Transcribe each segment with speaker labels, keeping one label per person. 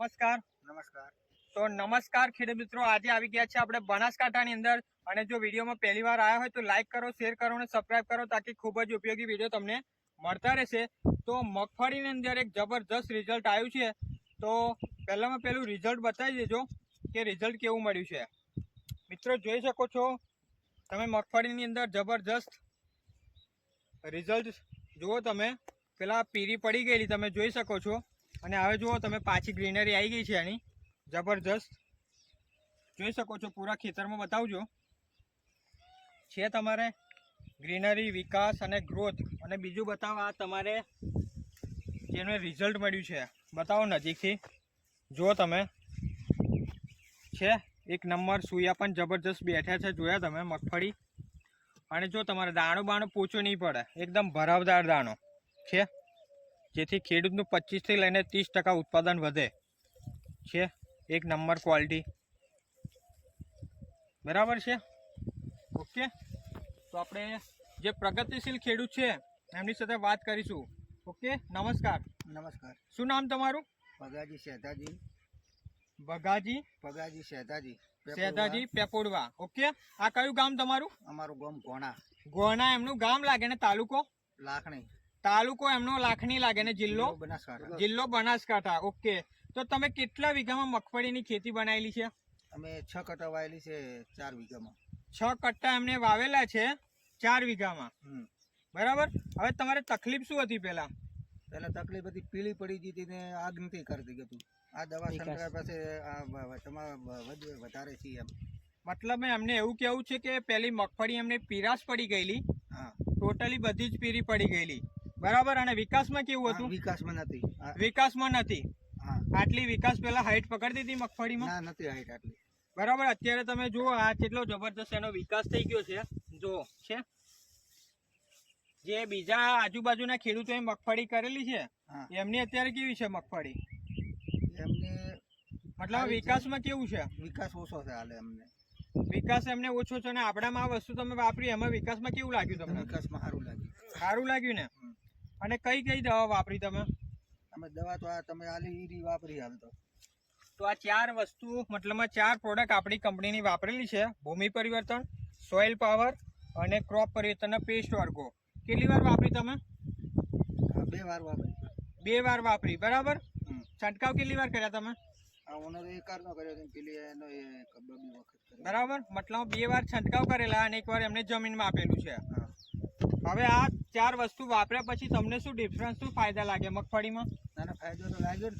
Speaker 1: નમસ્કાર.
Speaker 2: નમસ્કાર.
Speaker 1: તો નમસ્કાર ખેડૂત મિત્રો આજે આવી ગયા છે આપણે બનાસકાંઠાની અંદર. અને જો વિડીયોમાં પહેલી વાર આવ્યા હોય તો લાઈક કરો શેર કરો અને સબસ્ક્રાઈબ કરો તાકી ખૂબ જ ઉપયોગી વીડિયો તમને મળતા રહેશે. તો મગફળીની અંદર એક જબરજસ્ત રિઝલ્ટ આવ્યું છે. તો પહેલામાં પહેલું રિઝલ્ટ બતાવી દેજો કે રિઝલ્ટ કેવું મળ્યું છે. મિત્રો જોઈ શકો છો તમે મગફળીની અંદર જબરજસ્ત રિઝલ્ટ જુઓ તમે. પેલા પીરી પડી ગયેલી તમે જોઈ શકો છો. અને હવે જુઓ તમે પાછી ગ્રીનરી આવી ગઈ છે એની. જબરજસ્ત. જોઈ શકો છો પૂરા ખેતરમાં બતાવજો. છે તમારે ગ્રીનરી, વિકાસ અને ગ્રોથ. અને બીજું બતાવો, આ તમારે જેનું રિઝલ્ટ મળ્યું છે. બતાવો નજીકથી. જુઓ તમે. છે, એક નંબર સુયા પણ જબરજસ્ત બેઠા છે. જોયા તમે, મગફળી. અને જો તમારે દાણો બાણો પોચો નહીં પડે. એકદમ ભરાવદાર દાણો. છે? જેથી ખેડૂતનું પચીસથી લઈને ત્રીસ ટકા ઉત્પાદન વધે. છે? એક નંબર ક્વોલિટી. બરાબર છે? ઓકે. તો આપણે જે પ્રગતિશીલ ખેડૂત છે એમની સાથે વાત કરીશું. ઓકે? નમસ્કાર.
Speaker 2: નમસ્કાર.
Speaker 1: શું નામ તમારું?
Speaker 2: ભગાજી શેતાજી.
Speaker 1: બગાજી
Speaker 2: ભગાજી શેતાજી.
Speaker 1: શેતાજી પેપોડવા ઓકે? આ કયું ગામ તમારું?
Speaker 2: અમારું ગામ ગોણા.
Speaker 1: ગોણા. એમનું ગામ લાગે ને તાલુકો?
Speaker 2: લાખણી.
Speaker 1: તાલુકો એમનો લાખણી લાગે ને જિલ્લો?
Speaker 2: બનાસકાંઠા.
Speaker 1: જિલ્લો બનાસકાંઠા ઓકે. તો તમે કેટલા વીઘામાં મગફળીની ખેતી બનાવેલી છે?
Speaker 2: અમે છ કટ્ટા વાયેલી છે ચાર વીઘામાં.
Speaker 1: છ કટ્ટા એમને વાવેલા છે ચાર વીઘામાં. બરાબર? હવે તમારે તકલીફ શું હતી પહેલા?
Speaker 2: પેલા તકલીફ હતી પીળી પડી ગઈ હતી ને આગ નથી કરતી ગતું. આ દવા
Speaker 1: વિકાસ.
Speaker 2: પાસે તમારા વધારે છે એમ.
Speaker 1: મતલબ એમને એવું કેવું છે કે પેલી મગફળી એમને પીરાશ પડી ગયેલી?
Speaker 2: હા.
Speaker 1: ટોટલી બધી જ પીરી પડી ગયેલી. બરાબર? અને વિકાસમાં કેવું હતું?
Speaker 2: વિકાસમાં નથી.
Speaker 1: વિકાસમાં નથી? આટલી વિકાસ પેલા હાઈટ પકડતી હતી મગફળીમાં?
Speaker 2: ના નથી હાઈટ આટલી.
Speaker 1: બરાબર? અત્યારે તમે જુઓ આ કેટલો જબરદસ્ત એનો વિકાસ થઈ ગયો છે. જુઓ છે? જે બીજા આજુબાજુના ખેડૂતોએ મગફળી કરેલી છે એમની અત્યારે કેવી છે મગફળી?
Speaker 2: એમને
Speaker 1: મતલબ વિકાસમાં કેવું છે?
Speaker 2: વિકાસ ઓછો છે હાલે એમને.
Speaker 1: વિકાસ એમને ઓછો છે ને આપણામાં આ વસ્તુ તમે વાપરી એમાં વિકાસમાં કેવું લાગ્યું તમને?
Speaker 2: વિકાસમાં સારું લાગ્યું.
Speaker 1: સારું લાગ્યું ને. અને કઈ કઈ દવા વાપરી તમે?
Speaker 2: અમે દવા તો આ તમે આલી ઈરી વાપરી હાલ તો.
Speaker 1: તો આ ચાર વસ્તુ મતલબમાં ચાર પ્રોડક્ટ આપણી કંપનીની વાપરેલી છે. ભૂમિ પરિવર્તન સોઇલ પાવર અને ક્રોપ પરિવર્તનના પેસ્ટ વર્ગો કેટલી વાર વાપરી તમે?
Speaker 2: બે વાર વાપરી.
Speaker 1: બે વાર વાપરી બરાબર. છંટકાવ કેટલી વાર કર્યા તમે? બરાબર? મતલબ બે વાર છંટકાવ કરેલા અને એક વાર એમને જમીનમાં આપેલું છે. હવે આ ચાર વસ્તુ વાપર્યા પછી તમને શું ડિફરન્સ શું ફાયદા લાગે મગફળીમાં?
Speaker 2: ના ફાયદો તો લાગ્યો ને.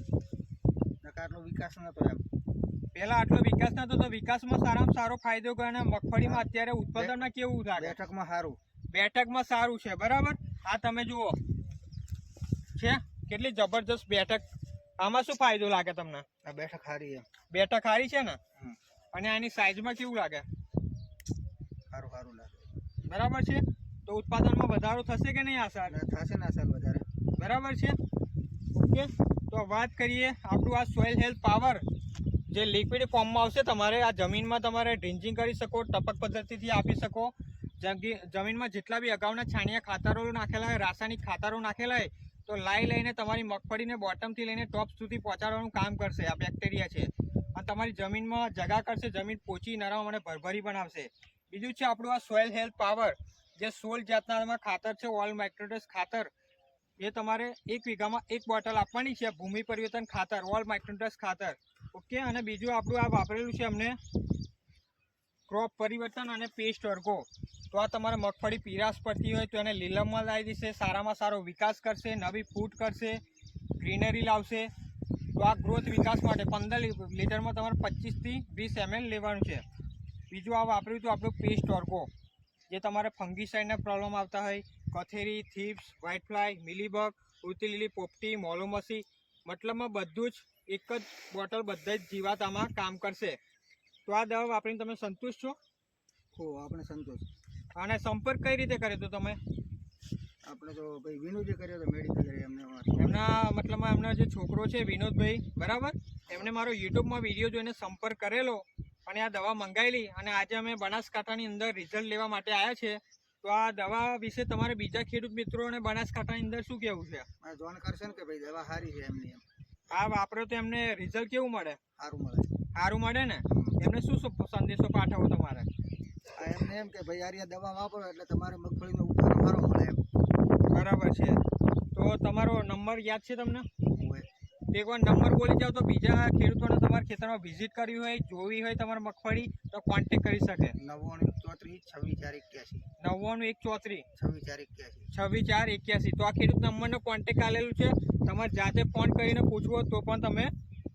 Speaker 2: આટલો વિકાસ નતો એમ.
Speaker 1: પેલા આટલો વિકાસ નતો તો વિકાસમાં સારામાં સારો ફાયદો ગયો અને મગફળીમાં અત્યારે ઉત્પાદનમાં કેવું લાગે?
Speaker 2: બેઠકમાં સારું.
Speaker 1: બેઠકમાં સારું છે બરાબર? આ તમે જુઓ. છે? કેટલી જબરજસ્ત બેઠક. આમાં શું ફાયદો લાગે તમને?
Speaker 2: આ બેઠક સારી એમ
Speaker 1: બેઠક સારી છે ને? અને આની સાઈઝમાં કેવું લાગે?
Speaker 2: સારું સારું લાગે.
Speaker 1: બરાબર છે? તો ઉત્પાદનમાં વધારો થશે કે નહીં આ
Speaker 2: સાલ થશે ને અસર વધારે.
Speaker 1: બરાબર છે? ઓકે તો વાત કરીએ આપણું આ સોઇલ હેલ્થ પાવર જે લિક્વિડ ફોર્મમાં આવશે તમારે આ જમીનમાં તમારે ડ્રિન્ચિંગ કરી શકો ટપક પદ્ધતિથી આપી શકો. જમીનમાં જેટલા બી અગાઉના છાણિયા ખાતરો નાખેલા હોય રાસાયણિક ખાતરો નાખેલા હોય તો લાઈ લઈને તમારી મગફળીને બોટમથી લઈને ટોપ સુધી પહોંચાડવાનું કામ કરશે આ બેક્ટેરિયા છે. અને તમારી જમીનમાં જગા કરશે જમીન પોચી નરમ અને ભરભરી બનાવશે. બીજું છે આપણું આ સોઇલ હેલ્થ પાવર જે સોળ જાતના ખાતર છે, ઓલ માઇક્રોડસ ખાતર, એ તમારે એક વીઘામાં એક બોટલ આપવાની છે, ભૂમિ પરિવર્તન ખાતર, ઓલ માઇક્રોડસ ખાતર. ઓકે, અને બીજું આપણું આ વાપરેલું છે અમને ક્રોપ પરિવર્તન અને પેસ્ટ વર્ગો. તો આ તમારે મગફળી પીરાશ પડતી હોય તો એને લીલમમાં લાવી દેશે, સારામાં સારો વિકાસ કરશે, નવી ફૂટ કરશે, ગ્રીનરી લાવશે. તો આ ગ્રોથ વિકાસ માટે પંદર લીટરમાં તમારે પચીસથી વીસ એમએલ લેવાનું છે. બીજું આ વાપર્યું તો આપણું પેસ્ટ વર્ગો. જે તમારે ફંગીસાઇડના પ્રોબ્લેમ આવતા હોય કથેરી થીપ્સ વ્હાઇટ ફ્લાય મિલીબગ ઉડતી લીલી પોપટી મોલોમસી મતલબમાં બધું જ એક જ બોટલ બધા જ જીવાત આમાં કામ કરશે. તો આ દવા વાપરીને તમે સંતુષ્ટ છો?
Speaker 2: હો આપણે સંતોષ
Speaker 1: અને સંપર્ક કઈ રીતે કર્યો તો તમે?
Speaker 2: આપણે તો ભાઈ વિનોદે કર્યો તો મેડિકલ એમને
Speaker 1: એમના મતલબમાં એમનો જે છોકરો છે વિનોદભાઈ બરાબર? એમને મારો યુટ્યુબમાં વીડિયો જોઈને સંપર્ક કરેલો. અને આ દવા મંગાવેલી અને આજે અમે બનાસકાંઠાની અંદર રિઝલ્ટ લેવા માટે આવ્યા છે. તો આ દવા વિશે તમારે બીજા ખેડૂત મિત્રો અને બનાસકાંઠાની અંદર શું કહેવું છે?
Speaker 2: જોન કરશે ને કે ભાઈ દવા સારી છે એમની એમ.
Speaker 1: આ વાપરો તો એમને રિઝલ્ટ કેવું મળે?
Speaker 2: સારું મળે.
Speaker 1: સારું મળે ને? એમને શું શું સંદેશો પાઠવો તમારે?
Speaker 2: એમને એમ કે ભાઈ યાર દવા વાપરો એટલે તમારે મગફળીનો સારો મળે
Speaker 1: બરાબર છે. તો તમારો નંબર યાદ છે તમને?
Speaker 2: હોય.
Speaker 1: એકવાર નંબર બોલી જાવ તો બીજા ખેડૂતોને તમારા ખેતરમાં વિઝિટ કરવી હોય જોવી હોય તમારે મગફળી તો કોન્ટેક કરી શકે.
Speaker 2: નવ્વાણું ચોત્રીસ છવ્વીસ ચાર એક્યાસી.
Speaker 1: નવ્વાણું એક ચોત્રીસ.
Speaker 2: છવ્વીસ ચાર એક્યાસી.
Speaker 1: છવ્વીસ ચાર એક્યાસી. તો આ ખેડૂત નંબરનો કોન્ટેક આલેલું છે. તમારે જાતે ફોન કરીને પૂછવો તો પણ તમે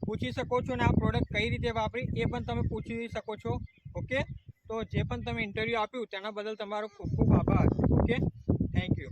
Speaker 1: પૂછી શકો છો અને આ પ્રોડક્ટ કઈ રીતે વાપરી એ પણ તમે પૂછી શકો છો. ઓકે તો જે પણ તમે ઇન્ટરવ્યૂ આપ્યું તેના બદલ તમારો ખૂબ ખૂબ આભાર. Okay thank you